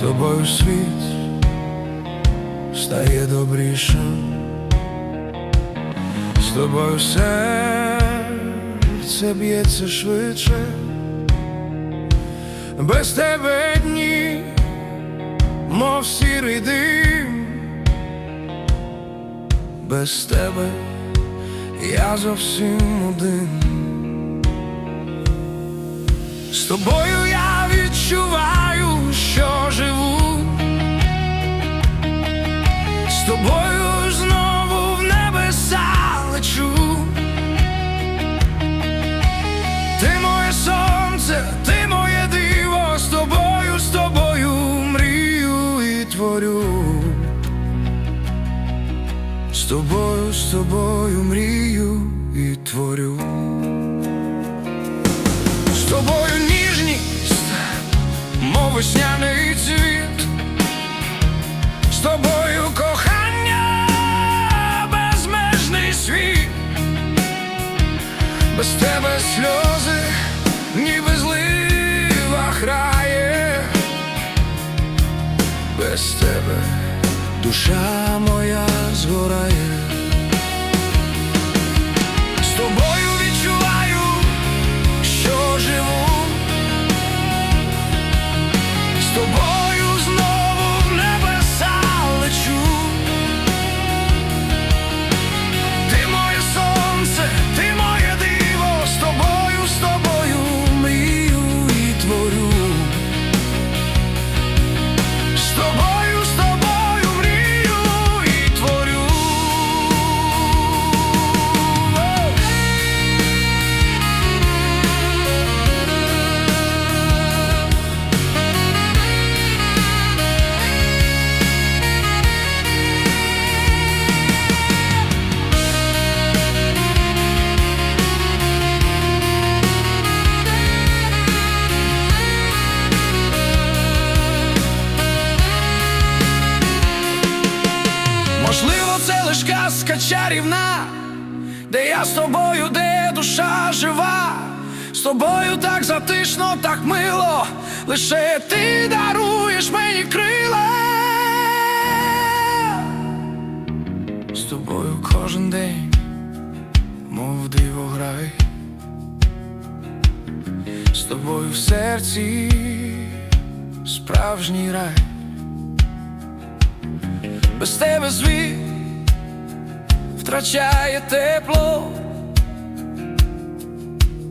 тобою світ стає добрішим, з тобою серце б'ється швидше, без тебе дні, мов сірий дим, без тебе я зовсім один. З тобою я З тобою, з тобою мрію і творю. З тобою ніжність, мов весняний цвіт, з тобою кохання, безмежний світ, без тебе сльози, ніби злива грає, без тебе душа моя what I am. Лиш казка чарівна, де я з тобою, де душа жива, з тобою так затишно, так мило, лише ти даруєш мені крила. З тобою кожен день, мов диво грай, з тобою в серці справжній рай. Без тебе світ втрачає тепло,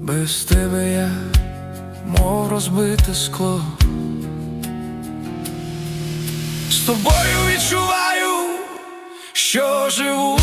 без тебе я, мов розбите скло. З тобою відчуваю, що живу,